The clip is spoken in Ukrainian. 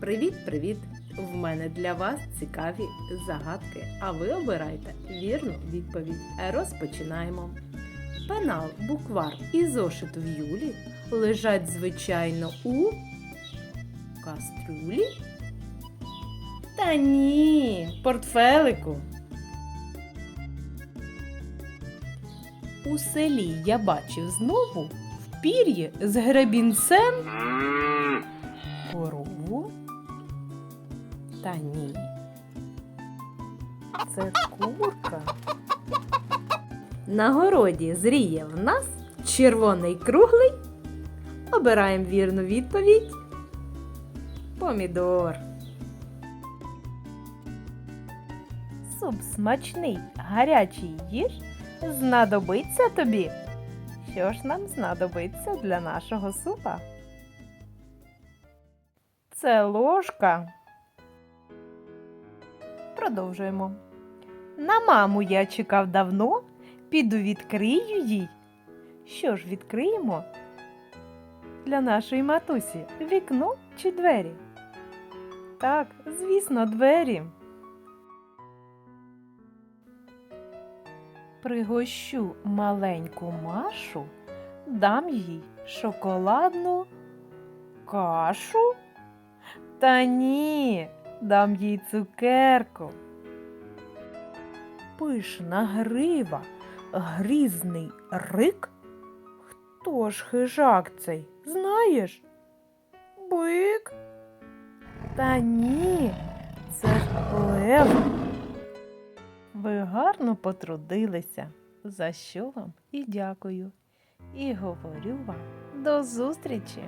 Привіт-привіт! В мене для вас цікаві загадки, а ви обирайте вірну відповідь. Розпочинаємо. Пенал, буквар і зошит в Юлі лежать звичайно у кастрюлі. Та ні, портфелику. У селі я бачив знову в пір'ї з гребінцем Та ні. Це курка. На городі зріє в нас червоний круглий. Обираємо вірну відповідь. Помідор. Суп смачний, гарячий їж. Знадобиться тобі. Що ж нам знадобиться для нашого супа? Це ложка. Продовжуємо. На маму я чекав давно. Піду відкрию їй. Що ж відкриємо? Для нашої матусі вікно чи двері? Так, звісно, двері. Пригощу маленьку Машу, дам їй шоколадну кашу. Та ні, дам їй цукерку. Пишна грива, грізний рик. Хто ж хижак цей, знаєш? Бик? Та ні, це ж лев. Ви гарно потрудилися, за що вам і дякую. І говорю вам до зустрічі!